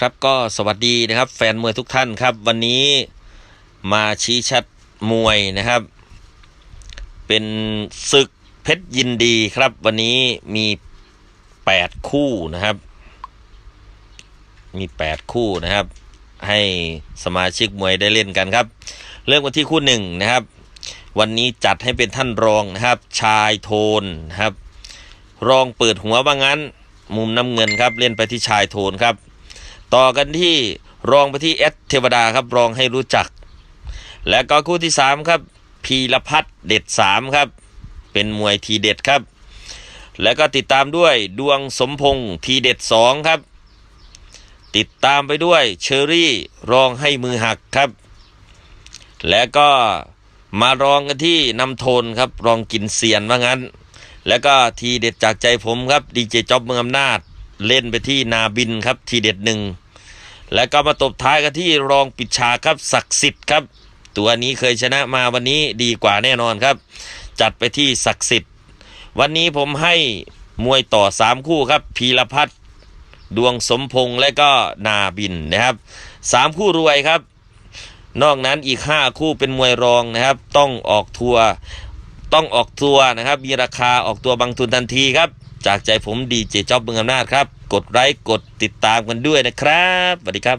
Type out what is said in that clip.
ครับก็สวัสดีนะครับ แฟนมวยทุกท่านครับ วันนี้มาชี้ชัดมวยนะครับ เป็นศึกเพชรยินดีครับ วันนี้มี 8 คู่นะครับ มี 8 คู่นะครับ ให้สมาชิกมวยได้เล่นกันครับ เริ่มกันที่คู่หนึ่งนะครับ วันนี้จัดให้เป็นท่านรองนะครับ ชายโทนนะครับ รองเปิดหัวว่างั้น มุมน้ำเงินครับเล่นไปที่ชายโทนครับ ต่อกันที่รองไปที่เอสเทวดาครับรองให้รู้จัก และก็คู่ที่ 3 ครับ พีรพัฒน์เด็ด 3 ครับ เป็นมวยทีเด็ดครับ และก็ติดตามด้วยดวงสมพงษ์ทีเด็ด 2 ครับ ติดตามไปด้วยเชอรี่รองให้มือหักครับ และก็มารองกันที่นำโทนครับรองกินเซียนว่างั้น แล้วก็ทีเด็ดจากใจผมครับดีเจจ็อบเมืองอำนาจ เล่นไปที่นาบินครับทีเด็ดหนึ่ง แล้วก็มาตบท้ายกันที่รองปิดฉากครับศักดิ์สิทธิ์ครับ ตัวนี้เคยชนะมาวันนี้ดีกว่าแน่นอนครับ จัดไปที่ศักดิ์สิทธิ์ วันนี้ผมให้มวยต่อ 3 คู่ครับพีรพัฒน์ดวงสมพงษ์และก็นาบินนะครับสามคู่รวยครับ นอกนั้นอีก 5 คู่เป็นมวยรองนะครับ ต้องออกทัวร์ต้องออกตัวนะครับ มีราคาออกตัวบางทุนทันทีครับ จากใจผมดีเจจ๊อบเมืองอำนาจครับ กดไลค์กดติดตามกันด้วยนะครับสวัสดีครับ